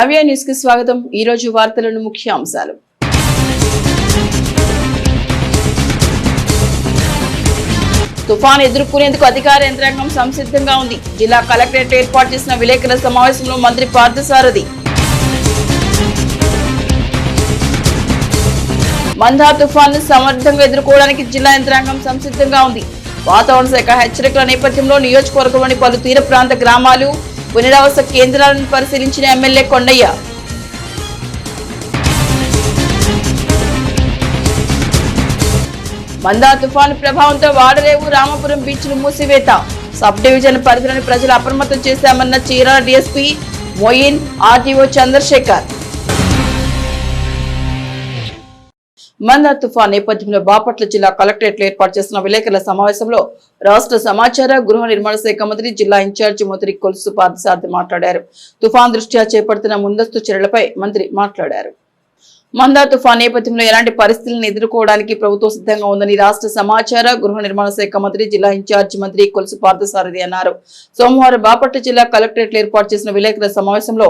నవ్య న్యూస్కి స్వాగతం. ఈ రోజు వార్తలను ముఖ్య అంశాలు. తుఫాన్ ఎదుర్కొనేందుకు అధికార యంత్రాంగం సంసిద్ధంగా ఉంది. జిల్లా కలెక్టరేట్ ఏర్పాటు చేసిన విలేకరుల సమావేశంలో మంత్రి పార్థసారథి. మందా తుఫాన్ సమర్థంగా ఎదుర్కోవడానికి జిల్లా యంత్రాంగం సంసిద్ధంగా ఉంది. వాతావరణ శాఖ హెచ్చరికల నేపథ్యంలో నియోజకవర్గంలోని పలు తీర ప్రాంత గ్రామాలు పునరావాస కేంద్రాలను పరిశీలించిన ఎమ్మెల్యే కొండయ్య. మందా తుఫాను ప్రభావంతో వాడరేవు రామపురం బీచ్లు మూసివేత. సబ్ డివిజన్ పరిధిలోని ప్రజలు అప్రమత్తం చేశామన్న చీరాల డిఎస్పీ మొయిన్ ఆర్టీఓ చంద్రశేఖర్. మందా తుఫాన్ నేపథ్యంలో బాపట్ల జిల్లా కలెక్టరేట్లో ఏర్పాటు చేసిన విలేకరుల సమావేశంలో రాష్ట్ర సమాచార గృహ నిర్మాణ శాఖ మంత్రి జిల్లా ఇన్ఛార్జి మంత్రి కొలుసు పార్థసార్థి మాట్లాడారు. తుఫాన్ దృష్ట్యా చేపడుతున్న ముందస్తు చర్యలపై మంత్రి మాట్లాడారు. మందా తుఫాన్ నేపథ్యంలో ఎలాంటి పరిస్థితులను ఎదుర్కోవడానికి ప్రభుత్వం సిద్ధంగా ఉందని రాష్ట్ర సమాచార గృహ నిర్మాణ శాఖ మంత్రి జిల్లా ఇన్ఛార్జి మంత్రి కొలుసు పార్థసారథి అన్నారు. సోమవారం బాపట్ల జిల్లా కలెక్టరేట్ ఏర్పాటు చేసిన విలేకరుల సమావేశంలో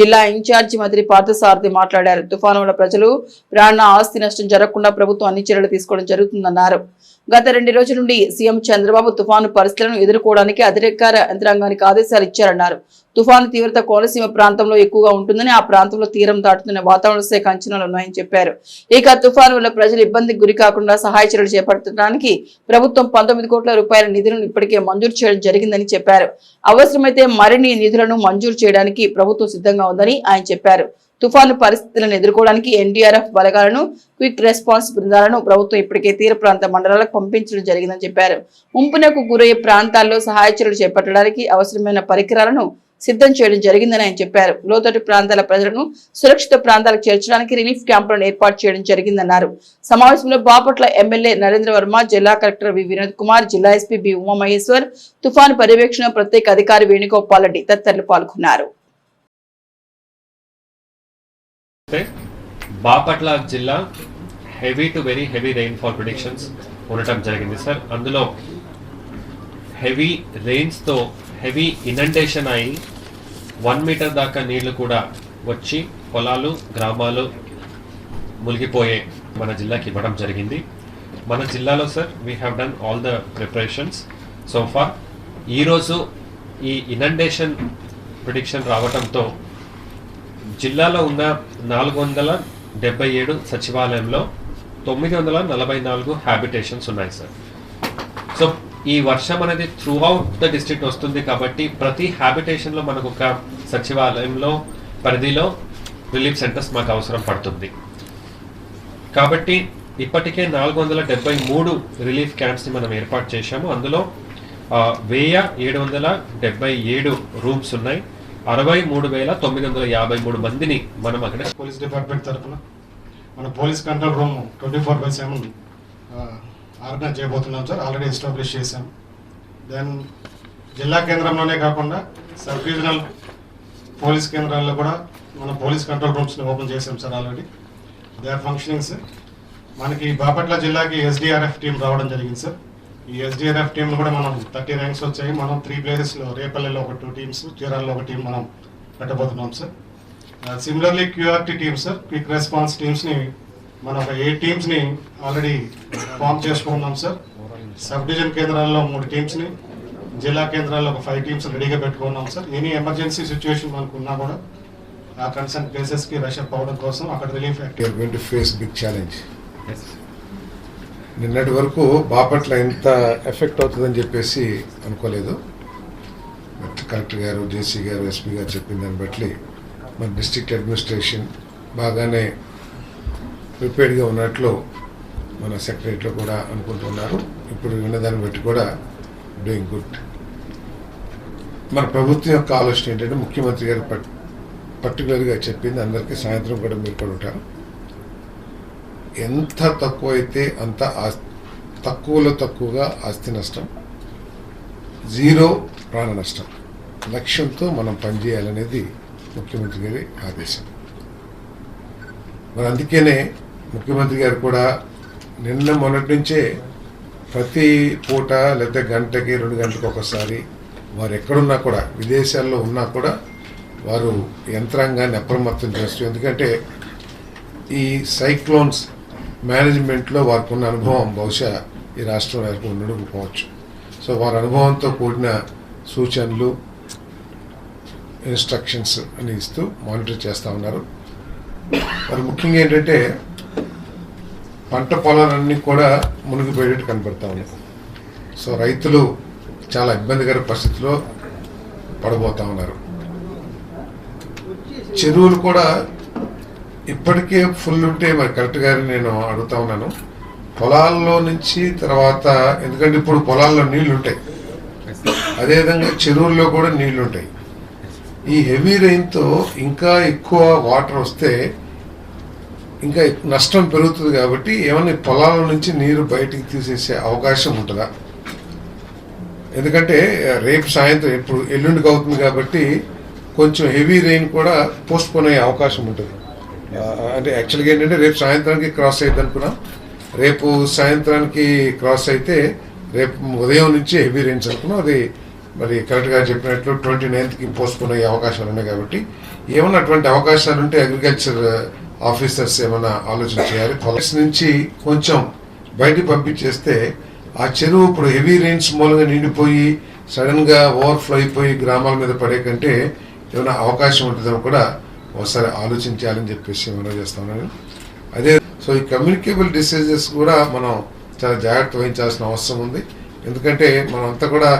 జిల్లా ఇన్ఛార్జి మంత్రి పార్థసారథి మాట్లాడారు. తుఫాను వల్ల ప్రజలు ప్రాణ ఆస్తి నష్టం జరగకుండా ప్రభుత్వం అన్ని చర్యలు తీసుకోవడం జరుగుతుందన్నారు. గత రెండు రోజుల నుండి సీఎం చంద్రబాబు తుఫాను పరిస్థితులను ఎదుర్కోవడానికి అధికార యంత్రాంగానికి ఆదేశాలు ఇచ్చారన్నారు. తుఫాను తీవ్రత కోనసీమ ప్రాంతంలో ఎక్కువగా ఉంటుందని ఆ ప్రాంతంలో తీరం దాటుతున్న వాతావరణ శాఖ అంచనాలు ఉన్నాయని చెప్పారు. ఇక తుఫాను వల్ల ప్రజలు ఇబ్బందికి గురి కాకుండా సహాయ చర్యలు చేపట్టడానికి ప్రభుత్వం పంతొమ్మిది కోట్ల రూపాయల నిధులను ఇప్పటికే మంజూరు చేయడం జరిగిందని చెప్పారు. అవసరమైతే మరిన్ని నిధులను మంజూరు చేయడానికి ప్రభుత్వం సిద్ధంగా ఉందని ఆయన చెప్పారు. తుఫాను పరిస్థితులను ఎదుర్కోవడానికి ఎన్డీఆర్ఎఫ్ బలగాలను క్విక్ రెస్పాన్స్ బృందాలను ప్రభుత్వం ఇప్పటికే తీర ప్రాంత మండలాలకు పంపించడం జరిగిందని చెప్పారు. ముంపునకు గురయ్యే ప్రాంతాల్లో సహాయ చర్యలు చేపట్టడానికి అవసరమైన పరికరాలను సిద్ధం చేయడం జరిగిందని ఆయన చెప్పారు. లోతట్టు ప్రాంతాల ప్రజలను సురక్షిత ప్రాంతాలకు చేర్చడానికి రిలీఫ్ క్యాంపులను ఏర్పాటు చేయడం జరిగిందన్నారు. సమావేశంలో బాపట్ల ఎమ్మెల్యే నరేంద్ర వర్మ జిల్లా కలెక్టర్ వి వినోద్ కుమార్ జిల్లా ఎస్పీ బి ఉమామహేశ్వర్ తుఫాను పర్యవేక్షణ ప్రత్యేక అధికారి వేణుగోపాల్ రెడ్డి తదితరులు పాల్గొన్నారు. బాపట్ల జిల్లా heavy to very heavy rainfall predictions ఉండటం జరిగింది సార్ అందులో హెవీ రెయిన్స్తో హెవీ ఇనండేషన్ అయి వన్ మీటర్ దాకా నీళ్ళు కూడా వచ్చి పొలాలు గ్రామాలు మునిగిపోయే మన జిల్లాకి ఇవ్వడం జరిగింది. మన జిల్లాలో sir we have done all the preparations so far ఈరోజు ఈ ఇనండేషన్ ప్రిడిక్షన్ రావడంతో జిల్లాలో ఉన్న నాలుగు వందల డెబ్బై ఏడు సచివాలయంలో తొమ్మిది వందల నలభై నాలుగు హ్యాబిటేషన్స్ ఉన్నాయి సార్ సో ఈ వర్షం అనేది త్రూ అవుట్ ద డిస్ట్రిక్ట్ వస్తుంది కాబట్టి ప్రతి హ్యాబిటేషన్లో మనకు ఒక సచివాలయంలో పరిధిలో రిలీఫ్ సెంటర్స్ మాకు అవసరం పడుతుంది. కాబట్టి ఇప్పటికే నాలుగు వందల డెబ్బై మూడు రిలీఫ్ క్యాంప్స్ని మనం ఏర్పాటు చేశాము. అందులో వెయ్యి ఏడు వందల డెబ్బై ఏడు రూమ్స్ ఉన్నాయి. అరవై మూడు వేల తొమ్మిది వందల యాభై మూడు మందిని మనం అక్కడ పోలీస్ డిపార్ట్మెంట్ తరఫున మన police control room twenty four by seven organise చేయబోతున్నాం సార్. ఆల్రెడీ ఎస్టాబ్లిష్ చేశాం. దెన్ జిల్లా కేంద్రంలోనే కాకుండా సబ్ రీజనల్ పోలీస్ కేంద్రాల్లో కూడా మన పోలీస్ కంట్రోల్ రూమ్స్ని ఓపెన్ చేశాం sir already they are functioning sir మనకి బాపట్ల జిల్లాకి ఎస్డిఆర్ఎఫ్ టీం రావడం జరిగింది సార్ ఈ ఎస్డిఆర్ఎఫ్ టీంలో కూడా మనం థర్టీ ర్యాంక్స్ వచ్చాయి. మనం త్రీ ప్లేసెస్లో రేపల్లెలో ఒక టూ టీమ్స్ చీరాల్లో ఒక టీం మనం పెట్టబోతున్నాం sir similarly QRT teams sir quick response టీమ్స్ని మన ఒక ఎయిట్ టీమ్స్ని ఆల్రెడీ ఫామ్ చేసుకున్నాం సార్ సబ్ డివిజన్ కేంద్రాల్లో మూడు టీమ్స్ని జిల్లా కేంద్రాల్లో ఒక ఫైవ్ టీమ్స్ రెడీగా పెట్టుకున్నాం సార్ ఎనీ ఎమర్జెన్సీ సిచ్యువేషన్ మనకు ఉన్నా కూడా ఆ కన్సర్న్ ప్లేసెస్కి రష్ అప్ అవ్వడం కోసం అక్కడ relief to face big challenge. నిన్నటి వరకు బాపట్ల ఇంత ఎఫెక్ట్ అవుతుందని చెప్పేసి అనుకోలేదు. కలెక్టర్ గారు జేసీ గారు ఎస్పీ గారు చెప్పిన దాన్ని బట్టి మన డిస్ట్రిక్ట్ అడ్మినిస్ట్రేషన్ బాగానే ప్రిపేర్డ్గా ఉన్నట్లు మన సెక్రటరీలో కూడా అనుకుంటున్నారు. ఇప్పుడు విన్నదాన్ని బట్టి కూడా డూయింగ్ గుడ్. మన ప్రభుత్వం యొక్క ఆలోచన ఏంటంటే ముఖ్యమంత్రి గారు పర్టికులర్గా చెప్పింది అందరికీ సాయంత్రం కూడా మీరు కూడా ఉంటారు. ఎంత తక్కువ అయితే అంత తక్కువలో తక్కువగా ఆస్తి నష్టం జీరో ప్రాణ నష్టం లక్ష్యంతో మనం పనిచేయాలనేది ముఖ్యమంత్రి గారి ఆదేశం. మరి అందుకనే ముఖ్యమంత్రి గారు కూడా నిన్న మొన్నటి నుంచే ప్రతి పూట లేదా గంటకి రెండు గంటలకు ఒకసారి వారు ఎక్కడున్నా కూడా విదేశాల్లో ఉన్నా కూడా వారు యంత్రాంగాన్ని అప్రమత్తం చేస్తూ ఎందుకంటే ఈ సైక్లోన్స్ మేనేజ్మెంట్లో వారికి ఉన్న అనుభవం బహుశా ఈ రాష్ట్రం వారికి ఉండకపోవచ్చు సో వారి అనుభవంతో కూడిన సూచనలు ఇన్స్ట్రక్షన్స్ అని ఇస్తూ మానిటర్ చేస్తూ ఉన్నారు. మరి ముఖ్యంగా ఏంటంటే పంట పొలాలన్నీ కూడా మునిగిపోయేటట్టు కనబడతా ఉన్నాయి. సో రైతులు చాలా ఇబ్బందికర పరిస్థితిలో పడబోతా ఉన్నారు. చెరువులు కూడా ఇప్పటికే ఫుల్ ఉంటే మరి కరెక్ట్ గారిని నేను అడుగుతా ఉన్నాను. పొలాల్లో నుంచి తర్వాత ఎందుకంటే ఇప్పుడు పొలాల్లో నీళ్ళు ఉంటాయి అదేవిధంగా చెరువుల్లో కూడా నీళ్ళు ఉంటాయి ఈ హెవీ రెయిన్తో ఇంకా ఎక్కువ వాటర్ వస్తే ఇంకా నష్టం పెరుగుతుంది కాబట్టి ఏమన్నా పొలాల నుంచి నీరు బయటికి తీసేసే అవకాశం ఉంటుందా? ఎందుకంటే రేపు సాయంత్రం ఇప్పుడు ఎల్లుండికి అవుతుంది కాబట్టి కొంచెం హెవీ రెయిన్ కూడా పోస్ట్పోన్ అయ్యే అవకాశం ఉంటుంది. అంటే యాక్చువల్గా ఏంటంటే రేపు సాయంత్రానికి క్రాస్ అయ్యింది అనుకున్నాం. రేపు సాయంత్రానికి క్రాస్ అయితే రేపు ఉదయం నుంచి హెవీ రేంజ్ అనుకున్నాం. అది మరి కరెక్ట్గా చెప్పినట్లు ట్వంటీ నైన్త్కి పోస్ట్పోన్ అయ్యే అవకాశాలు ఉన్నాయి కాబట్టి. ఏమన్నా అటువంటి అవకాశాలు ఉంటే అగ్రికల్చర్ ఆఫీసర్స్ ఏమైనా ఆలోచన చేయాలి? కాలేజ్ నుంచి కొంచెం బయటికి పంపించేస్తే ఆ చెరువు ఇప్పుడు హెవీ రేంజ్ మూలంగా నిండిపోయి సడన్గా ఓవర్ఫ్లో అయిపోయి గ్రామాల మీద పడే కంటే ఏమైనా అవకాశం ఉంటుందని కూడా ఒకసారి ఆలోచించాలని చెప్పేసి మనం చేస్తున్నాను అదే సో ఈ కమ్యూనికేబుల్ డిసీజెస్ కూడా మనం చాలా జాగ్రత్త వహించాల్సిన అవసరం ఉంది. ఎందుకంటే మనం అంతా కూడా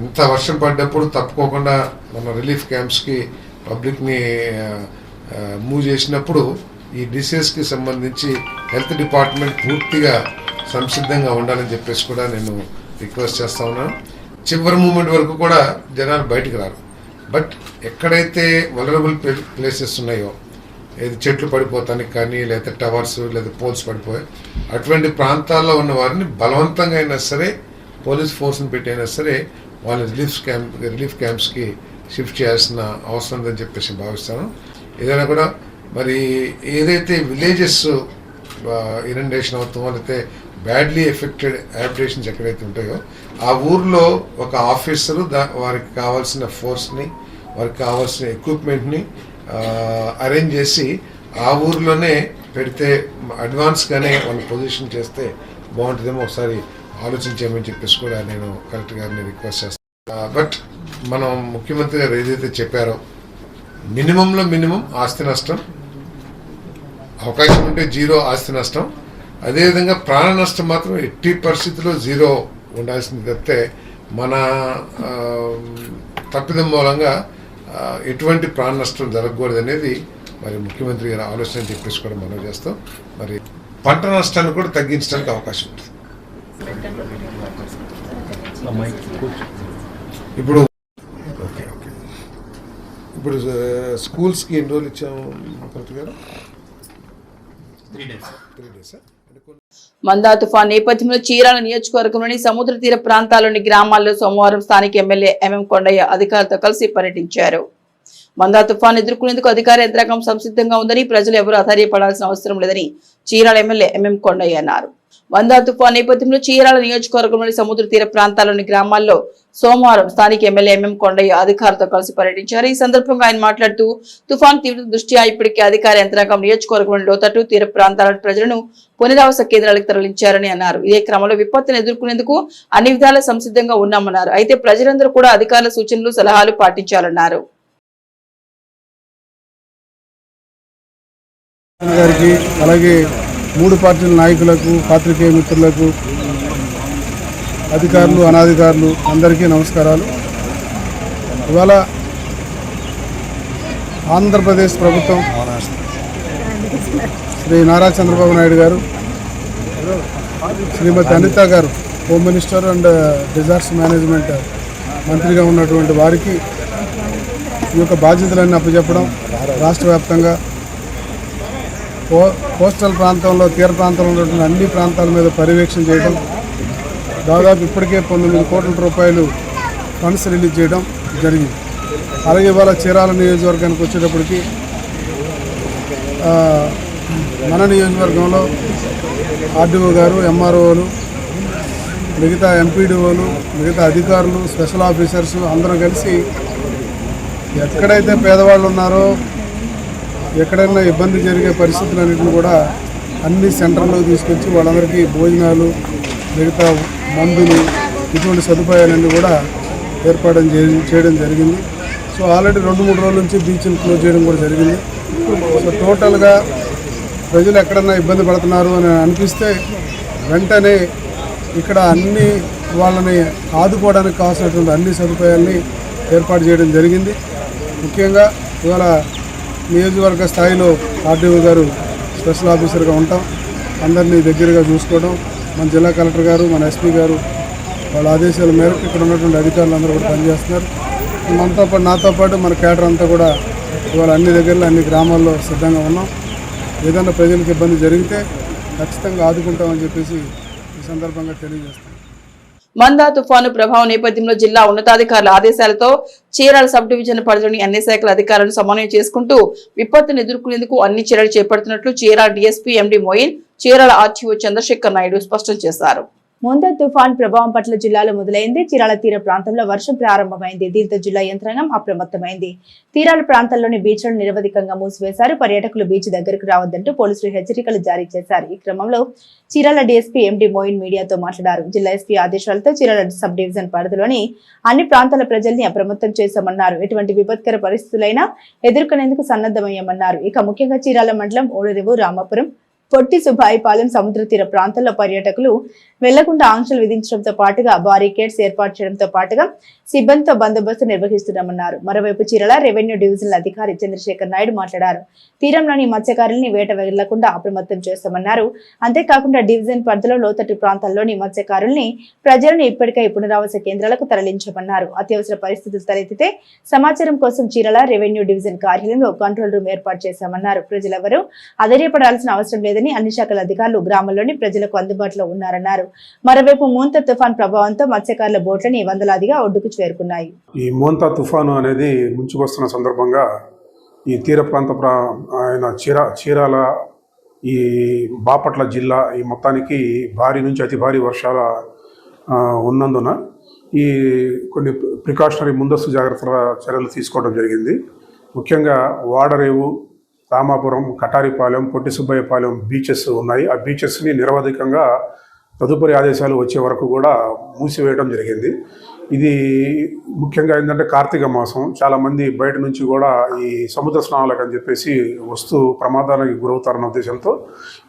ఇంత వర్షం పడ్డప్పుడు తప్పుకోకుండా మన రిలీఫ్ క్యాంప్స్కి పబ్లిక్ని మూవ్ చేసినప్పుడు ఈ డిసీజ్కి సంబంధించి హెల్త్ డిపార్ట్మెంట్ పూర్తిగా సంసిద్ధంగా ఉండాలని చెప్పేసి కూడా నేను రిక్వెస్ట్ చేస్తా ఉన్నాను. చివరి మూమెంట్ వరకు కూడా జనాలు బయటికి రారు. బట్ ఎక్కడైతే వలరబుల్ ప్లేసెస్ ఉన్నాయో ఏది చెట్లు పడిపోతానికి కానీ లేదా టవర్స్ లేదా పోల్స్ పడిపోయి అటువంటి ప్రాంతాల్లో ఉన్న వారిని బలవంతంగా అయినా సరే పోలీస్ ఫోర్స్ని పెట్టైనా సరే వాళ్ళని రిలీఫ్ క్యాంప్ రిలీఫ్ క్యాంప్స్కి షిఫ్ట్ చేయాల్సిన అవసరం ఉందని చెప్పేసి భావిస్తాను. ఏదైనా కూడా మరి ఏదైతే విలేజెస్ ఇనండేషన్ అవుతుందో లేకపోతే బ్యాడ్లీ ఎఫెక్టెడ్ హ్యాబిటేషన్స్ ఎక్కడైతే ఉంటాయో ఆ ఊర్లో ఒక ఆఫీసరు దా వారికి కావాల్సిన ఫోర్స్ని వారికి కావాల్సిన ఎక్విప్మెంట్ని అరేంజ్ చేసి ఆ ఊర్లోనే పెడితే అడ్వాన్స్గానే వాళ్ళు పొజిషన్ చేస్తే బాగుంటుందేమో ఒకసారి ఆలోచించామని చెప్పేసి కూడా నేను కలెక్టర్ గారిని రిక్వెస్ట్ చేస్తాను. బట్ మనం ముఖ్యమంత్రి గారు ఏదైతే చెప్పారో మినిమంలో మినిమం ఆస్తి నష్టం అవకాశం ఉంటే జీరో ఆస్తి నష్టం అదేవిధంగా ప్రాణ నష్టం మాత్రం ఎట్టి పరిస్థితుల్లో జీరో ఉండాల్సింది తప్పితే మన తప్పిదం మూలంగా ఎటువంటి ప్రాణ నష్టం జరగకూడదు అనేది మరి ముఖ్యమంత్రి గారి ఆలోచన చెప్పేసి కూడా మనం చేస్తాం. మరి పంట నష్టాన్ని కూడా తగ్గించడానికి అవకాశం ఉంటుంది. ఇప్పుడు ఓకే ఓకే. ఇప్పుడు స్కూల్స్కి ఎన్ని రోజులు ఇచ్చాము కలెక్టర్ గారు? త్రీ డేస్ త్రీ డేస్ మందా తుఫాన్ నేపథ్యంలో చీరాల నియోజకవర్గంలోని సముద్ర తీర ప్రాంతాల్లోని గ్రామాల్లో సోమవారం స్థానిక ఎమ్మెల్యే ఎంఎం కొండయ్య అధికారులతో కలిసి పర్యటించారు. మందా తుఫాన్ ఎదుర్కొనేందుకు అధికార యంత్రాంగం సంసిద్ధంగా ఉందని ప్రజలు ఎవరూ అధైర్యపడాల్సిన అవసరం లేదని చీరాల ఎమ్మెల్యే ఎంఎం కొండయ్య అన్నారు. మందా తుఫాన్ నేపథ్యంలో చీరాల నియోజకవర్గంలోని సముద్ర తీర ప్రాంతాల్లోని గ్రామాల్లో సోమవారం స్థానిక ఎమ్మెల్యే ఎంఎం కొండయ్య అధికారులతో కలిసి పర్యటించారు. ఈ సందర్భంగా ఆయన మాట్లాడుతూ తుఫాన్ తీవ్రత దృష్ట్యా ఇప్పటికే అధికార యంత్రాంగం నియోజకవర్గంలోని లోతట్టు తీర ప్రాంతాల ప్రజలను పునరావాస కేంద్రాలకు తరలించారని అన్నారు. ఇదే క్రమంలో విపత్తును ఎదుర్కొనేందుకు అన్ని విధాల సంసిద్ధంగా ఉన్నామన్నారు. అయితే ప్రజలందరూ కూడా అధికారుల సూచనలు సలహాలు పాటించాలన్నారు. గారికి అలాగే మూడు పార్టీల నాయకులకు పాత్రికేయ మిత్రులకు అధికారులు అనాధికారులు అందరికీ నమస్కారాలు. ఇవాళ ఆంధ్రప్రదేశ్ ప్రభుత్వం శ్రీ నారా చంద్రబాబు నాయుడు గారు శ్రీమతి అనిత గారు home minister and disaster management మంత్రిగా ఉన్నటువంటి వారికి ఈ యొక్క బాధ్యతలన్నీ అప్పచెప్పడం రాష్ట్ర వ్యాప్తంగా కోస్టల్ ప్రాంతంలో తీర ప్రాంతంలో ఉన్నటువంటి అన్ని ప్రాంతాల మీద పర్యవేక్షణ చేయడం దాదాపు ఇప్పటికే పంతొమ్మిది కోట్ల రూపాయలు ఫండ్స్ రిలీజ్ చేయడం జరిగింది. అలాగే ఇవాళ చీరాల నియోజకవర్గానికి వచ్చేటప్పటికి మన నియోజకవర్గంలో ఆర్డీఓ గారు ఎంఆర్ఓలు మిగతా ఎంపీడీఓలు మిగతా అధికారులు స్పెషల్ ఆఫీసర్స్ అందరూ కలిసి ఎక్కడైతే పేదవాళ్ళు ఉన్నారో ఎక్కడైనా ఇబ్బంది జరిగే పరిస్థితులన్నింటిని కూడా అన్ని సెంటర్లో తీసుకొచ్చి వాళ్ళందరికీ భోజనాలు మిగతా మందులు ఇటువంటి సదుపాయాలన్నీ కూడా ఏర్పాటు చేయడం జరిగింది. సో ఆల్రెడీ రెండు మూడు రోజుల నుంచి బీచ్లు క్లోజ్ చేయడం కూడా జరిగింది. సో టోటల్గా ప్రజలు ఎక్కడన్నా ఇబ్బంది పడుతున్నారు అని అనిపిస్తే వెంటనే ఇక్కడ అన్ని వాళ్ళని ఆదుకోవడానికి కావాల్సినటువంటి అన్ని సదుపాయాల్ని ఏర్పాటు చేయడం జరిగింది. ముఖ్యంగా ఇవాళ నియోజకవర్గ స్థాయిలో ఆర్డీఓ గారు స్పెషల్ ఆఫీసర్గా ఉంటాం. అందరినీ దగ్గరగా చూసుకోవడం మన జిల్లా కలెక్టర్ గారు మన ఎస్పీ గారు వాళ్ళ ఆదేశాల మేరకు ఇక్కడ ఉన్నటువంటి అధికారులు అందరూ కూడా పనిచేస్తున్నారు. మనతో పాటు నాతో పాటు మన కేటర్ అంతా కూడా ఇవాళ అన్ని దగ్గరలో అన్ని గ్రామాల్లో సిద్ధంగా ఉన్నాం. ఏదైనా ప్రజలకు ఇబ్బంది జరిగితే ఖచ్చితంగా ఆదుకుంటామని చెప్పేసి ఈ సందర్భంగా తెలియజేస్తాం మందా తుఫాను ప్రభావం నేపథ్యంలో జిల్లా ఉన్నతాధికారుల ఆదేశాలతో చీరాల సబ్ డివిజన్ పరిధిలోని అన్ని శాఖల అధికారులను సమన్వయం చేసుకుంటూ విపత్తును ఎదుర్కొనేందుకు అన్ని చర్యలు చేపడుతున్నట్లు Chirala DSP MD Moin Chirala RTO Chandrasekhar Naidu స్పష్టం చేశారు. ముందు తుఫాన్ ప్రభావం పట్ల జిల్లాలో మొదలైంది. చీరాల తీర ప్రాంతంలో వర్షం ప్రారంభమైంది. దీంతో జిల్లా యంత్రాంగం అప్రమత్తమైంది. తీరాల ప్రాంతాల్లోని బీచ్లను నిరవధికంగా మూసివేశారు. పర్యాటకులు బీచ్ దగ్గరకు రావద్దంటూ పోలీసులు హెచ్చరికలు జారీ చేశారు. ఈ క్రమంలో చీరాల డీఎస్పీ ఎండి మోయిన్ మీడియాతో మాట్లాడారు. జిల్లా ఎస్పీ ఆదేశాలతో చీరాల సబ్ డివిజన్ పరిధిలోని అన్ని ప్రాంతాల ప్రజల్ని అప్రమత్తం చేశామన్నారు. ఎటువంటి విపత్కర పరిస్థితులైనా ఎదుర్కొనేందుకు సన్నద్ధమయ్యామన్నారు. ఇక ముఖ్యంగా చీరాల మండలం ఓడరేవు రామాపురం పొట్టి సుభాయిపాలెం సముద్ర తీర ప్రాంతాల్లో పర్యాటకులు వెళ్ళకుండా ఆంక్షలు విధించడంతో పాటుగా బారికేడ్స్ ఏర్పాటు చేయడంతో పాటుగా సిబ్బందితో బందోబస్తు నిర్వహిస్తున్నామన్నారు. మరోవైపు చీరల రెవెన్యూ డివిజనల్ అధికారి చంద్రశేఖర్ నాయుడు మాట్లాడారు. తీరంలోని మత్స్యకారుల్ని వేట వెళ్ళకుండా అప్రమత్తం చేస్తామన్నారు. అంతేకాకుండా డివిజన్ పరిధిలో లోతట్టు ప్రాంతాల్లోని మత్స్యకారుల్ని ప్రజలను ఇప్పటికై పునరావాస కేంద్రాలకు తరలించమన్నారు. అత్యవసర పరిస్థితులు తలెత్తితే సమాచారం కోసం చీరల రెవెన్యూ డివిజన్ కార్యాలయంలో కంట్రోల్ రూమ్ ఏర్పాటు చేశామన్నారు. ప్రజలెవరూ అధైర్యపడాల్సిన అవసరం లేదని అన్ని శాఖల అధికారులు గ్రామంలోని ప్రజలకు అందుబాటులో ఉన్నారన్నారు. మరోవైపు మూంత తుఫాన్ ప్రభావంతో మత్స్యకారుల బోట్లని వందలాదిగా ఒడ్డుకు చేరుకున్నాయి. ఈ మోంతా తుఫాను అనేది ముంచుకొస్తున్న సందర్భంగా ఈ తీర ప్రాంత ప్రా ఆయన చీర చీరాల ఈ బాపట్ల జిల్లా ఈ మొత్తానికి భారీ నుంచి అతి భారీ వర్షాల ఉన్నందున ఈ కొన్ని ప్రికాషనరీ ముందస్తు జాగ్రత్తల చర్యలు తీసుకోవడం జరిగింది. ముఖ్యంగా వాడరేవు రామాపురం కటారిపాలెం పొట్టి సుబ్బయ్యపాలెం బీచెస్ ఉన్నాయి. ఆ బీచెస్ని నిరవధికంగా తదుపరి ఆదేశాలు వచ్చే వరకు కూడా మూసివేయడం జరిగింది. ఇది ముఖ్యంగా ఏంటంటే కార్తీక మాసం. చాలామంది బయట నుంచి కూడా ఈ సముద్ర స్నానాలకు అని చెప్పేసి వస్తూ ప్రమాదానికి గురవుతారన్న ఉద్దేశంతో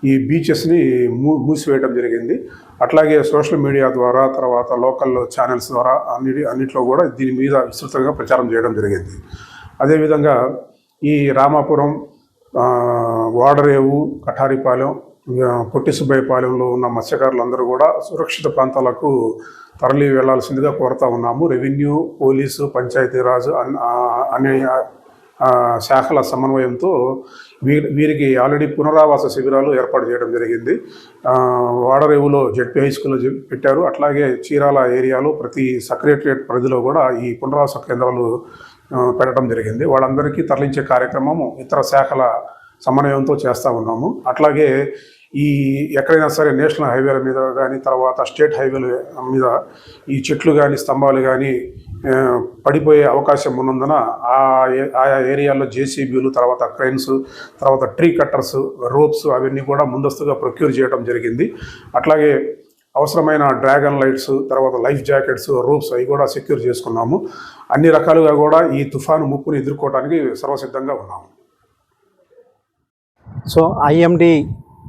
ఈ బీచెస్ని మూ మూసివేయడం జరిగింది. అట్లాగే సోషల్ మీడియా ద్వారా తర్వాత లోకల్ ఛానల్స్ ద్వారా అన్నిటి అన్నిట్లో కూడా దీని మీద విస్తృతంగా ప్రచారం చేయడం జరిగింది. అదేవిధంగా ఈ రామాపురం వాడరేవు కఠారిపాలెం పొట్టి సుబ్బయ్యపాలెంలో ఉన్న మత్స్యకారులందరూ కూడా సురక్షిత ప్రాంతాలకు తరలి వెళ్ళాల్సిందిగా కోరుతా ఉన్నాము. రెవెన్యూ పోలీసు పంచాయతీరాజ్ అన్- అనే శాఖల సమన్వయంతో వీరికి ఆల్రెడీ పునరావాస శిబిరాలు ఏర్పాటు చేయడం జరిగింది. వాడరేవులో జెడ్పీ హై స్కూల్లో పెట్టారు. అట్లాగే చీరాల ఏరియాలో ప్రతి సెక్రటరియట్ పరిధిలో కూడా ఈ పునరావాస కేంద్రాలు పెట్టడం జరిగింది. వాళ్ళందరికీ తరలించే కార్యక్రమము ఇతర శాఖల సమన్వయంతో చేస్తూ ఉన్నాము. అట్లాగే ఈ ఎక్కడైనా సరే నేషనల్ హైవేల మీద కానీ తర్వాత స్టేట్ హైవేల మీద ఈ చెట్లు కానీ స్తంభాలు కానీ పడిపోయే అవకాశం ఉన్నందున ఆ ఏ- ఆయా ఏరియాల్లో జేసీబీలు తర్వాత క్రైన్స్ తర్వాత ట్రీ కట్టర్స్ రోప్స్ అవన్నీ కూడా ముందస్తుగా ప్రొక్యూర్ చేయడం జరిగింది. అట్లాగే అవసరమైన డ్రాగన్ లైట్స్ తర్వాత లైఫ్ జాకెట్స్ రూప్స్ అవి కూడా సెక్యూర్ చేసుకున్నాము. అన్ని రకాలుగా కూడా ఈ తుఫాను ముప్పుని ఎదుర్కోవడానికి సర్వసిద్ధంగా ఉన్నాము. సో ఐఎండి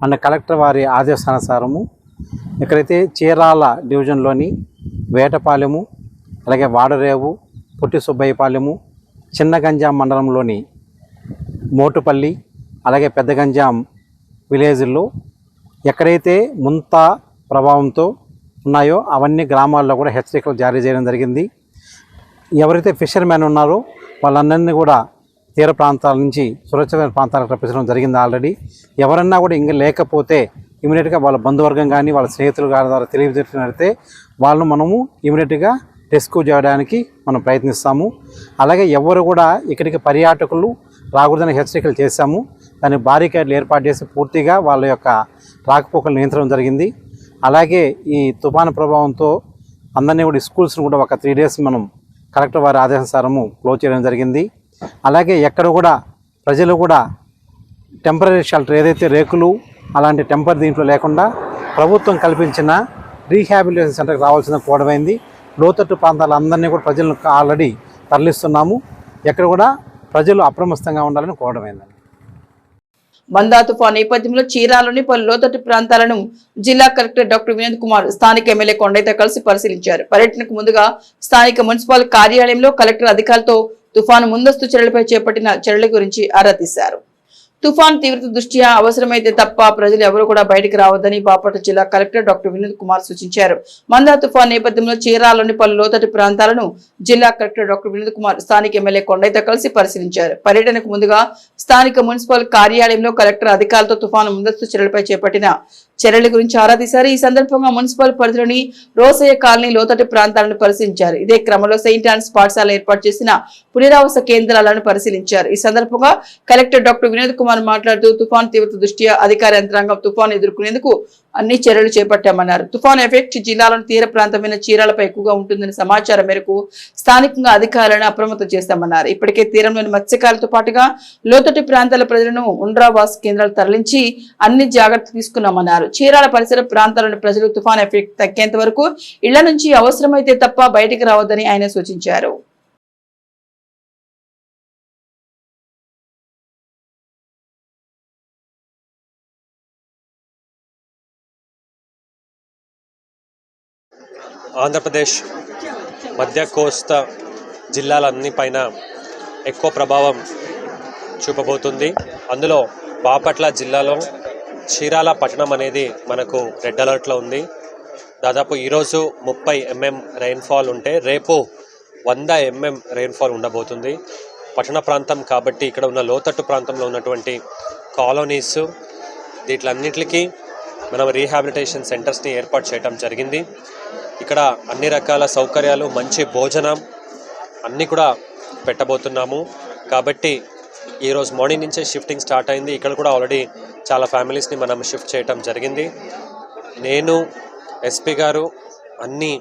అన్న కలెక్టర్ వారి ఆదేశానుసారము ఇక్కడైతే చీరాల డివిజన్లోని వేటపాలెము అలాగే వాడరేవు పొట్టి సుబ్బయ్యపాలెము చిన్న గంజాం మండలంలోని మోటుపల్లి అలాగే పెద్ద గంజాం విలేజ్ల్లో ఎక్కడైతే ముంత ప్రభావంతో ఉన్నాయో అవన్నీ గ్రామాల్లో కూడా హెచ్చరికలు జారీ చేయడం జరిగింది. ఎవరైతే ఫిషర్మెన్ ఉన్నారో వాళ్ళందరినీ కూడా తీర ప్రాంతాల నుంచి సురక్షితమైన ప్రాంతాలకు రప్పించడం జరిగింది ఆల్రెడీ. ఎవరన్నా కూడా ఇంకా లేకపోతే ఇమీడియట్గా వాళ్ళ బంధువర్గం కానీ వాళ్ళ స్నేహితులు కానీ ద్వారా తెలియజేసినట్లయితే వాళ్ళను మనము ఇమీడియట్గా రెస్క్యూ చేయడానికి మనం ప్రయత్నిస్తాము. అలాగే ఎవరు కూడా ఇక్కడికి పర్యాటకులు రాకూడదని హెచ్చరికలు చేశాము. దాని బారికేడ్లు ఏర్పాటు చేసి పూర్తిగా వాళ్ళ యొక్క రాకపోకలు నియంత్రణ జరిగింది. అలాగే ఈ తుఫాను ప్రభావంతో అందరినీ కూడా స్కూల్స్ని కూడా ఒక త్రీ డేస్ మనం కలెక్టర్ వారి ఆదేశానుసారము క్లోజ్ చేయడం జరిగింది. అలాగే ఎక్కడ కూడా ప్రజలు కూడా టెంపరీ షెల్టర్ ఏదైతే రేకులు అలాంటి టెంపర్ దీంట్లో లేకుండా ప్రభుత్వం కల్పించిన రీహాబిలిటేషన్ సెంటర్కి రావాల్సిన కోడమైంది లోతట్టు ప్రాంతాలందరినీ కూడా ప్రజలను ఆల్రెడీ తరలిస్తున్నాము. ఎక్కడ కూడా ప్రజలు అప్రమత్తంగా ఉండాలని కోవడమైందండి మందా తుఫాన్ నేపథ్యంలో చీరాలోని పలు లోతట్టు ప్రాంతాలను జిల్లా కలెక్టర్ డాక్టర్ వినోద్ కుమార్ స్థానిక ఎమ్మెల్యే కొండయ్యతో కలిసి పరిశీలించారు. పర్యటనకు ముందుగా స్థానిక మున్సిపల్ కార్యాలయంలో కలెక్టర్ అధికారులతో తుఫాను ముందస్తు చర్యలపై చేపట్టిన చర్యల గురించి ఆరా తీశారు. తుఫాన్ తీవ్రత దృష్ట్యా అవసరమైతే తప్ప ప్రజలు ఎవరు కూడా బయటకు రావద్దని బాపట్ల జిల్లా కలెక్టర్ డాక్టర్ వినోద్ కుమార్ సూచించారు. మందా తుఫాన్ నేపథ్యంలో చీరాలోని పలు లోతటి ప్రాంతాలను జిల్లా కలెక్టర్ డాక్టర్ వినోద్ కుమార్ స్థానిక ఎమ్మెల్యే కొండయ్యతో కలిసి పరిశీలించారు. పర్యటనకు ముందుగా స్థానిక మున్సిపల్ కార్యాలయంలో కలెక్టర్ అధికారులతో తుఫాను ముందస్తు చర్యలపై చేపట్టిన చర్యల గురించి ఆరా తీశారు ఈ సందర్భంగా మున్సిపల్ పరిధిలోని రోసయ్య కాలనీ లోతటి ప్రాంతాలను పరిశీలించారు. ఇదే క్రమంలో సెయింట్ ఆన్స్ పాఠశాల ఏర్పాటు చేసిన పునరావాస కేంద్రాలను పరిశీలించారు. ఈ సందర్భంగా కలెక్టర్ డాక్టర్ వినోద్ కుమార్ మాట్లాడుతూ తుఫాన్ తీవ్రత దృష్ట్యా అధికార యంత్రాంగం తుఫాన్ ఎదుర్కొనేందుకు అన్ని చర్యలు చేపట్టామన్నారు. తుఫాన్ ఎఫెక్ట్ జిల్లాలోని తీర ప్రాంతమైన చీరాలపై ఎక్కువగా ఉంటుందని సమాచారం మేరకు స్థానికంగా అధికారులను అప్రమత్తం చేస్తామన్నారు. ఇప్పటికే తీరంలోని మత్స్యకారులతో పాటుగా లోతట్టు ప్రాంతాల ప్రజలను ఉండ్రావాస్ కేంద్రాలు తరలించి అన్ని జాగ్రత్తలు తీసుకున్నామన్నారు. చీరాల పరిసర ప్రాంతాలోని ప్రజలు తుఫాన్ ఎఫెక్ట్ తగ్గేంత వరకు ఇళ్ళ నుంచి అవసరమైతే తప్ప బయటకు రావద్దని ఆయన సూచించారు. ఆంధ్రప్రదేశ్ మధ్య కోస్తా జిల్లాలన్నీ పైన ఎక్కువ ప్రభావం చూపబోతుంది. అందులో బాపట్ల జిల్లాలో చీరాల పట్టణం అనేది మనకు రెడ్ అలర్ట్లో ఉంది. దాదాపు ఈరోజు ముప్పై ఎంఎం రెయిన్ఫాల్ ఉంటే రేపు వంద ఎంఎం రెయిన్ఫాల్ ఉండబోతుంది. పట్టణ ప్రాంతం కాబట్టి ఇక్కడ ఉన్న లోతట్టు ప్రాంతంలో ఉన్నటువంటి కాలనీస్ వీటిలన్నిటికీ మనం రీహాబిలిటేషన్ సెంటర్స్ని ఏర్పాటు చేయడం జరిగింది. ఇక్కడ అన్ని రకాల సౌకర్యాలు మంచి భోజనం అన్నీ కూడా పెట్టబోతున్నాము. కాబట్టి ఈరోజు మార్నింగ్ నుంచే షిఫ్టింగ్ స్టార్ట్ అయింది. ఇక్కడ కూడా ఆల్రెడీ చాలా ఫ్యామిలీస్ని మనం షిఫ్ట్ చేయటం జరిగింది. నేను ఎస్పీ గారు అన్ని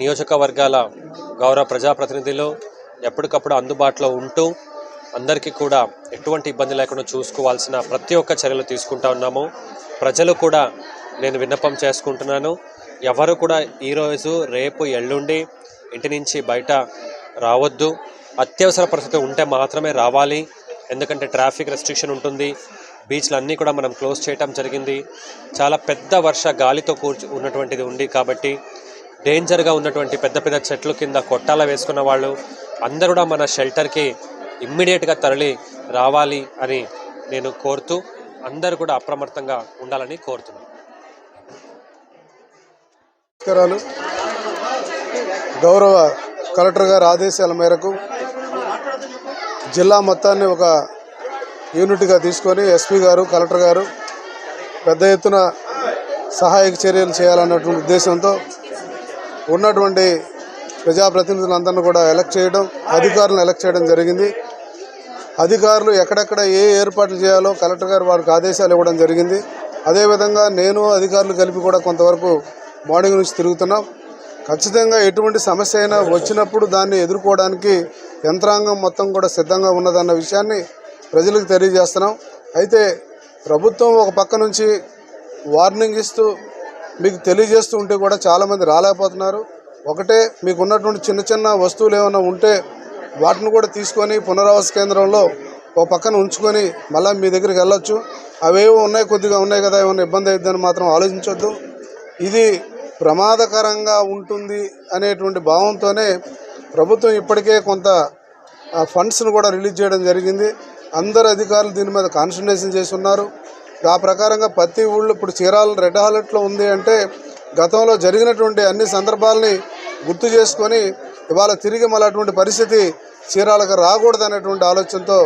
నియోజకవర్గాల గౌరవ ప్రజాప్రతినిధులు ఎప్పటికప్పుడు అందుబాటులో ఉంటూ అందరికీ కూడా ఎటువంటి ఇబ్బంది లేకుండా చూసుకోవాల్సిన ప్రతి ఒక్క చర్యలు తీసుకుంటా ఉన్నాము. ప్రజలు కూడా నేను విన్నపం చేసుకుంటున్నాను. ఎవరు కూడా ఈరోజు రేపు ఎల్లుండి ఇంటి నుంచి బయట రావద్దు. అత్యవసర పరిస్థితి ఉంటే మాత్రమే రావాలి. ఎందుకంటే ట్రాఫిక్ రెస్ట్రిక్షన్ ఉంటుంది. బీచ్లు అన్నీ కూడా మనం క్లోజ్ చేయటం జరిగింది. చాలా పెద్ద వర్ష గాలితో కూర్చు ఉన్నటువంటిది ఉంది కాబట్టి డేంజర్గా ఉన్నటువంటి పెద్ద పెద్ద చెట్లు కింద కొట్టాల వేసుకున్న వాళ్ళు అందరూ కూడా మన షెల్టర్కి ఇమ్మీడియట్గా తరలి రావాలి అని నేను కోరుతూ అందరూ కూడా అప్రమత్తంగా ఉండాలని కోరుతున్నాను. నమస్కారాలు. గౌరవ కలెక్టర్ గారి ఆదేశాల మేరకు జిల్లా మొత్తాన్ని ఒక యూనిట్గా తీసుకొని ఎస్పీ గారు కలెక్టర్ గారు పెద్ద ఎత్తున సహాయక చర్యలు చేయాలన్నటువంటి ఉద్దేశంతో ఉన్నటువంటి ప్రజాప్రతినిధులందరినీ కూడా ఎలక్ట్ చేయడం అధికారులను ఎలక్ట్ చేయడం జరిగింది. అధికారులు ఎక్కడెక్కడ ఏ ఏర్పాట్లు చేయాలో కలెక్టర్ గారు వారికి ఆదేశాలు ఇవ్వడం జరిగింది. అదేవిధంగా నేను అధికారులు కలిపి కూడా కొంతవరకు మార్నింగ్ నుంచి తిరుగుతున్నాం. ఖచ్చితంగా ఎటువంటి సమస్య అయినా వచ్చినప్పుడు దాన్ని ఎదుర్కోవడానికి యంత్రాంగం మొత్తం కూడా సిద్ధంగా ఉన్నదన్న విషయాన్ని ప్రజలకు తెలియజేస్తున్నాం. అయితే ప్రభుత్వం ఒక పక్క నుంచి వార్నింగ్ ఇస్తూ మీకు తెలియజేస్తూ ఉంటే కూడా చాలామంది రాలేకపోతున్నారు. ఒకటే మీకు ఉన్నటువంటి చిన్న చిన్న వస్తువులు ఏమైనా ఉంటే వాటిని కూడా తీసుకొని పునరావాస కేంద్రంలో ఒక పక్కన ఉంచుకొని మళ్ళీ మీ దగ్గరికి వెళ్ళొచ్చు. అవేవో ఉన్నాయి కొద్దిగా ఉన్నాయి కదా ఏమైనా ఇబ్బంది అవుతుందని మాత్రం ఆలోచించొద్దు. ఇది ప్రమాదకరంగా ఉంటుంది అనేటువంటి భావంతోనే ప్రభుత్వం ఇప్పటికే కొంత ఫండ్స్ను కూడా రిలీజ్ చేయడం జరిగింది. అందరు అధికారులు దీని మీద కాన్సన్ట్రేషన్ చేస్తున్నారు. ఆ ప్రకారంగా ప్రతి ఊళ్ళో ఇప్పుడు చీరాల రెడ్ అలర్ట్లో ఉంది అంటే గతంలో జరిగినటువంటి అన్ని సందర్భాలని గుర్తు చేసుకొని ఇవాళ తిరిగి మళ్ళీ అటువంటి పరిస్థితి చీరాలకు రాకూడదు అనేటువంటి ఆలోచనతో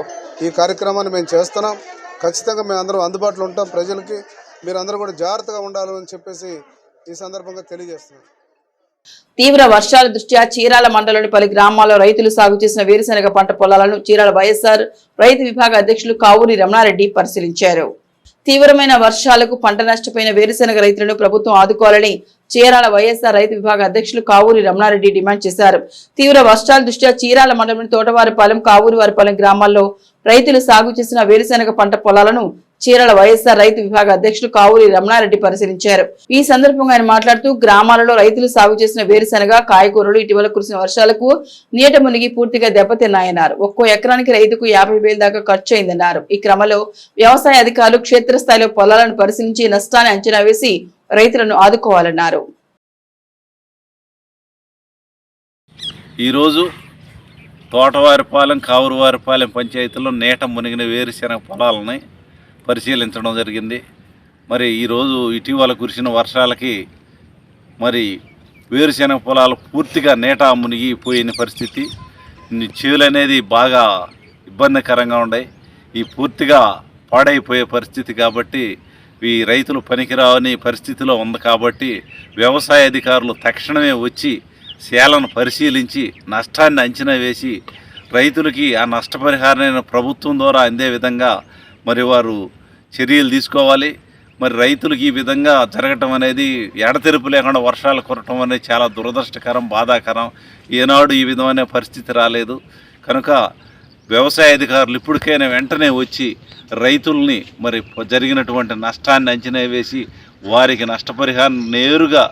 ఈ కార్యక్రమాన్ని మేము చేస్తున్నాం. ఖచ్చితంగా మేము అందరం అందుబాటులో ఉంటాం ప్రజలకి. మీరందరూ కూడా జాగ్రత్తగా ఉండాలని చెప్పేసి ఈ సందర్భంగా తెలియజేస్తున్నారు తీవ్ర వర్షాల దృష్ట్యా చీరాల మండలంలోని పలు గ్రామాల్లో రైతులు సాగు చేసిన వేరుశెనగ పంట పొలాలను చీరాల వైఎస్ఆర్ రైతు విభాగ అధ్యక్షులు కావూరి రమణారెడ్డి పరిశీలించారు. తీవ్రమైన వర్షాలకు పంట నష్టపోయిన వేరుశెనగ రైతులను ప్రభుత్వం ఆదుకోవాలని చీరాల వైఎస్ఆర్ రైతు విభాగ అధ్యక్షులు కావూరి రమణారెడ్డి డిమాండ్ చేశారు. తీవ్ర వర్షాల దృష్ట్యా చీరాల మండలం తోటవారిపాలెం కావూరివారిపాలెం గ్రామాల్లో రైతులు సాగు చేసిన వేరుశెనగ పంట పొలాలను చీరల వైఎస్ఆర్ రైతు విభాగ అధ్యక్షులు కావూరి రమణారెడ్డి పరిశీలించారు. ఈ సందర్భంగా ఆయన మాట్లాడుతూ గ్రామాలలో రైతులు సాగు చేసిన వేరుశెనగ కాయగూరలు ఇటీవల కురిసిన వర్షాలకు నీట మునిగి పూర్తిగా దెబ్బతిన్నాయన్నారు. ఒక్కో ఎకరానికి రైతుకు యాభై వేల దాకా ఖర్చు అయిందన్నారు ఈ క్రమంలో వ్యవసాయ అధికారులు క్షేత్రస్థాయిలో పొలాలను పరిశీలించి నష్టాన్ని అంచనా వేసి రైతులను ఆదుకోవాలన్నారు. ఈరోజు తోటవారిపాలెం కావురువారిపాలెం పంచాయతీలో నీట మునిగిన వేరుశెనగ పొలాలని పరిశీలించడం జరిగింది. మరి ఈరోజు ఇటీవల కురిసిన వర్షాలకి మరి వేరుశెనగ పొలాలు పూర్తిగా నీట మునిగిపోయిన పరిస్థితి. ఈ చేలు అనేది బాగా ఇబ్బందికరంగా ఉన్నాయి. ఈ పూర్తిగా పాడైపోయే పరిస్థితి కాబట్టి ఈ రైతులు పనికిరావని పరిస్థితిలో ఉంది కాబట్టి వ్యవసాయ అధికారులు తక్షణమే వచ్చి సేలను పరిశీలించి నష్టాన్ని అంచనా వేసి రైతులకి ఆ నష్టపరిహారాన్ని ప్రభుత్వం ద్వారా అందే విధంగా మరి వారు చర్యలు తీసుకోవాలి. మరి రైతులకు ఈ విధంగా జరగటం అనేది ఎడతెరుపు లేకుండా వర్షాలు కురటం అనేది చాలా దురదృష్టకరం బాధాకరం. ఏనాడు ఈ విధమైన పరిస్థితి రాలేదు. కనుక వ్యవసాయ అధికారులు ఇప్పటికైనా వెంటనే వచ్చి రైతుల్ని మరి జరిగినటువంటి నష్టాన్ని అంచనా వేసి వారికి నష్టపరిహారం నేరుగా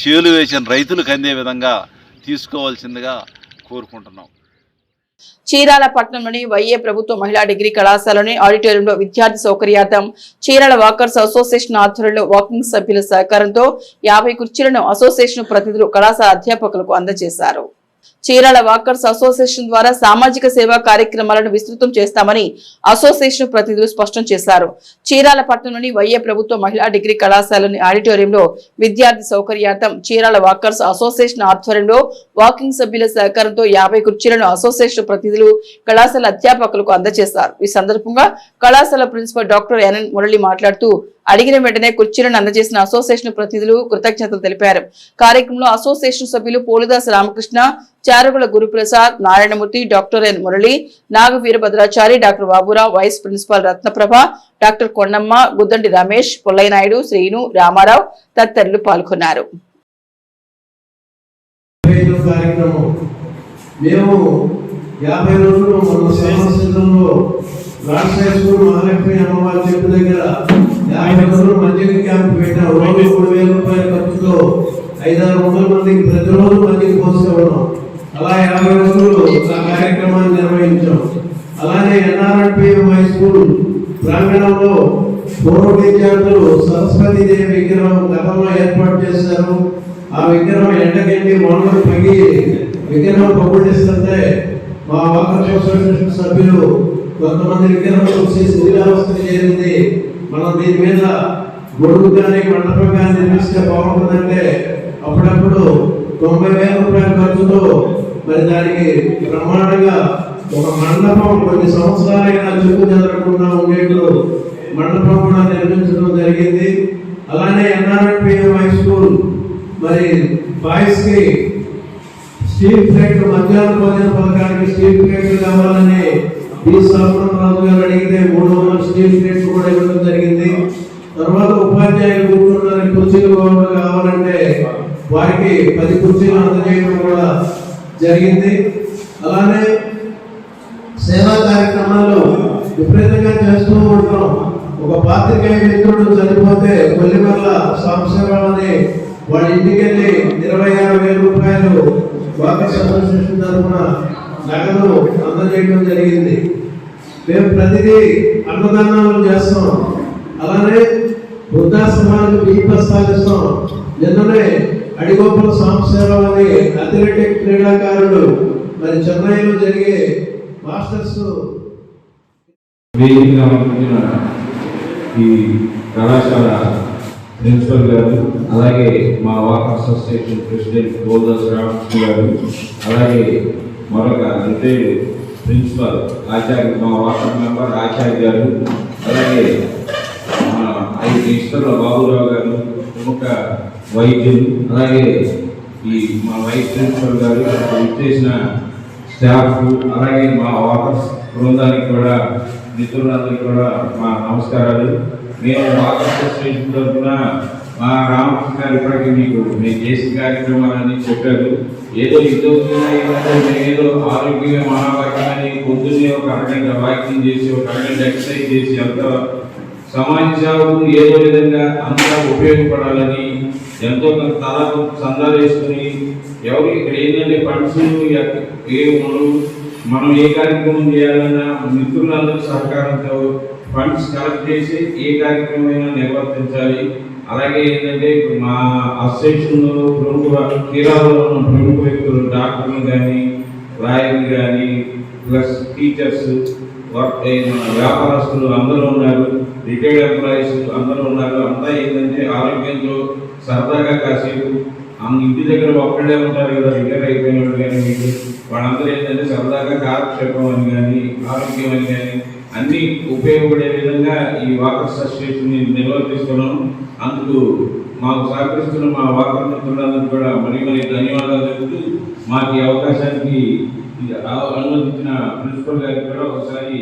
చేలు వేసిన రైతులకు అందే విధంగా తీసుకోవాల్సిందిగా కోరుకుంటున్నాం. చీరాల పట్టణంలోని వైఏ ప్రభుత్వ మహిళా డిగ్రీ కళాశాలలోని ఆడిటోరియంలో విద్యార్థి సౌకర్యార్థం చీరాల వాకర్స్ అసోసియేషన్ ఆధ్వర్యంలో వాకింగ్ సభ్యుల సహకారంతో యాభై కుర్చీలను అసోసియేషన్ ప్రతినిధులు కళాశాల అధ్యాపకులకు అందజేశారు. చీరాల వాకర్స్ అసోసియేషన్ ద్వారా సామాజిక సేవా కార్యక్రమాలను విస్తృతం చేస్తామని అసోసియేషన్ ప్రతినిధులు స్పష్టం చేశారు. చీరాల పట్టణంలోని వైఏ ప్రభుత్వ మహిళా డిగ్రీ కళాశాలని ఆడిటోరియంలో విద్యార్థి సౌకర్యార్థం చీరాల వాకర్స్ అసోసియేషన్ ఆధ్వర్యంలో వాకింగ్ సభ్యుల సహకారంతో యాభై కుర్చీలను అసోసియేషన్ ప్రతినిధులు కళాశాల అధ్యాపకులకు అందజేశారు. ఈ సందర్భంగా కళాశాల ప్రిన్సిపల్ డాక్టర్ ఎన్ఎన్ మురళి మాట్లాడుతూ అడిగిన వెంటనే కుర్చీలను అందజేసిన అసోసియేషన్ ప్రతినిధులు కృతజ్ఞతలు తెలిపారు. కార్యక్రమంలో అసోసియేషన్ సభ్యులు Polidas Ramakrishna Charugula Guruprasad Narayanamurthy doctor N Murali Naga Veerabhadrachari doctor Baburao vice principal Ratnaprabha doctor Kondamma Guddandi Ramesh Pullayyanaidu Srinu Ramarao తదితరులు పాల్గొన్నారు. మేము యాభై రోజులు మన సంవత్సరంలో రాష్ట్ర హై స్కూల్ మహాలక్ష్మి అమ్మవారి చెట్టు దగ్గర యాభై రోజులు మజ్జిగ క్యాంప్ పెట్టారు. రోజు మూడు వేల రూపాయల ఖర్చుతో ఐదారు వందల మందికి ప్రతిరోజు మజ్జిగ పోసే అలా యాభై రోజులు ఆ కార్యక్రమాన్ని నిర్వహించాం. అలానే ఎన్ఆర్ఎన్పిఎం హై స్కూల్ ప్రాంగణంలో పూర్వ విద్యార్థులు సరస్వతి దేవి విగ్రహం గతంలో ఏర్పాటు చేశారు. ఆ విగ్రహం ఎండకెళ్ళి మొండలు పగి విగ్రహం పగుడిస్తుంటే మా వాకర్ సభ్యులు కొంతమంది విగ్రహం చూసి చేరింది. మనం దీని మీద గొడుగు కానీ మండపం కానీ నిర్మిస్తే బాగుంటుందంటే అప్పుడప్పుడు తొంభై వేల రూపాయల ఖర్చుతో మరి దానికి బ్రహ్మాండంగా ఒక మండపం కొన్ని సంవత్సరాలైనా చెక్కు జరగకుండా ఉండేట్లు మండపం కూడా నిర్మించడం జరిగింది. అలానే ఎన్ఆర్ఎన్పిఎం హై స్కూల్ మరి బాయ్స్కి స్టీల్ ప్లేట్లు మధ్యాహ్న భోజన పథకానికి స్టీల్ ప్లేట్లు కావాలని బి రాజు గారు అడిగితే మూడు వందల స్టీల్ ప్లేట్లు కూడా ఇవ్వడం జరిగింది. తర్వాత ఉపాధ్యాయులు కూర్చున్న కుర్చీలు కావాలంటే వారికి పది కుర్చీలు అందజేయడం కూడా జరిగింది. అలానే సేవా కార్యక్రమాలు విపరీతంగా చేస్తూ ఉంటాం. ఒక పాత్రికేయ మిత్రుడు చనిపోతే కొల్లిమల్ల సాంబశివరావు అని వాళ్ళ ఇంటికి వెళ్ళి ఇరవై ఆరు వేల రూపాయలు వాకి సందర్శించిన తరఫున నగదు అందజేయడం జరిగింది. మేము ప్రతిదీ అన్నదానాలు చేస్తాం. అలానే వృద్ధాశ్రమానికి బియ్యం ప్రస్తావిస్తాం నిన్ననే అడిగోపుల సాంబశివరావు అనే అథ్లెటిక్ క్రీడాకారుడు మరి చెన్నైలో జరిగే మాస్టర్స్ వేదికగా ఉంటున్న ఈ కళాశాల ప్రిన్సిపల్ గారు అలాగే మా walker association president Godas Ramakrishna గారు అలాగే మరొక అంటే ప్రిన్సిపల్ ఆచార్య మా వాటర్ మెంబర్ ఆచార్య గారు అలాగే మన ఐదు ఇష్టల బాబురావు గారు ప్రముఖ వైద్యులు అలాగే ఈ మా వైస్ ప్రిన్సిపల్ గారు చేసిన స్టాఫ్ అలాగే మా వాకర్స్ బృందానికి కూడా మిత్రులందరికీ కూడా మా నమస్కారాలు. నేను వాటర్ అసోసియేషన్ తరఫున మా రామకృష్ణ గారు ఇప్పటికీ మీకు మేము చేసిన కార్యక్రమాలని చెప్పారు ఏదో ఇద్దరు ఏదో ఆరోగ్య మహావాక్యాన్ని పొద్దున్నే ఒక అరగంట వాకింగ్ చేసి ఒక అరగంట ఎక్సర్సైజ్ చేసి అంత సమాజ సేవకు ఏదో విధంగా అంతా ఉపయోగపడాలని ఎంతో కొంత తల సందాలు ఎవరు ఇక్కడ ఏంటంటే ఫండ్స్ ఏ ఉండవు మనం ఏ కార్యక్రమం చేయాలన్నా మిత్రులందరూ సహకారంతో ఫండ్స్ కలెక్ట్ చేసి ఏ కార్యక్రమమైనా నిర్వర్తించాలి. అలాగే ఏంటంటే ఇప్పుడు మా అసోసియేషన్లో ప్రముఖ తీరాలలో ఉన్న ప్రముఖ వ్యక్తులు డాక్టర్లు కానీ లాయర్లు కానీ ప్లస్ టీచర్స్ వర్క్ వ్యాపారస్తులు అందరూ ఉన్నారు రిటైర్డ్ ఎంప్లాయీస్ అందరూ ఉన్నారు. అంతా ఏంటంటే ఆరోగ్యంతో సరదాగా కాసేపు ఇంటి దగ్గర ఒక్కడే ఉంటారు కదా రిటైర్ అయిపోయిన వాళ్ళు. కానీ మీకు వాళ్ళందరూ ఏంటంటే సరదాగా కాలక్షేపం అని కానీ ఆరోగ్యం అని కానీ అన్నీ ఉపయోగపడే విధంగా ఈ వాకర్స్ అసోసియేషన్ నిర్వర్తిస్తున్నాం. అందుకు మాకు సహకరిస్తున్న మా వాకర్ మిత్రులందరూ కూడా మరి మరి ధన్యవాదాలు తెలుపుతూ మాకు ఈ అవకాశానికి అనుమతించిన ప్రిన్సిపల్ గారికి కూడా ఒకసారి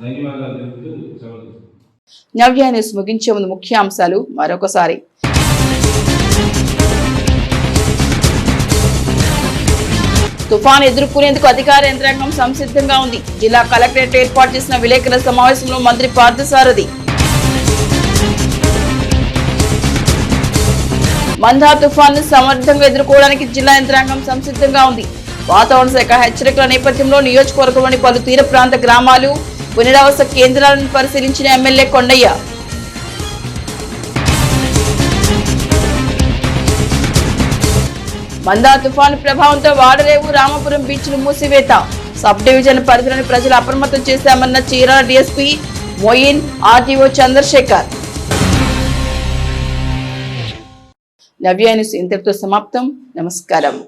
ధన్యవాదాలు తెలుపుతూ సెలవు తీసుకుంటున్నాను. నవ్య న్యూస్ ముగించే ముందు ముఖ్యాంశాలు మరొకసారి తుఫాన్ ఎదుర్కొనేందుకు అధికార యంత్రాంగం సంసిద్ధంగా ఉంది జిల్లా కలెక్టరేట్ ఏర్పాటు చేసిన విలేకరుల సమావేశంలో మంత్రి పార్థసారథి మందా తుఫాను సమర్థంగా ఎదుర్కోవడానికి జిల్లా యంత్రాంగం సంసిద్ధంగా ఉంది. వాతావరణ శాఖ హెచ్చరికల నేపథ్యంలో నియోజకవర్గంలోని పలు తీర ప్రాంత గ్రామాలు పునరావాస కేంద్రాలను పరిశీలించిన ఎమ్మెల్యే కొండయ్య. మందా తుఫాను ప్రభావంతో వాడరేవు రామపురం బీచ్లు మూసివేత. సబ్ డివిజన్ పరిధిలోని ప్రజలు అప్రమత్తం చేశామన్న చీరాల డీఎస్పీ మొయిన్ ఆర్టీఓ చంద్రశేఖర్. నవ్య ఇంతటితో సమాప్తం. నమస్కారం.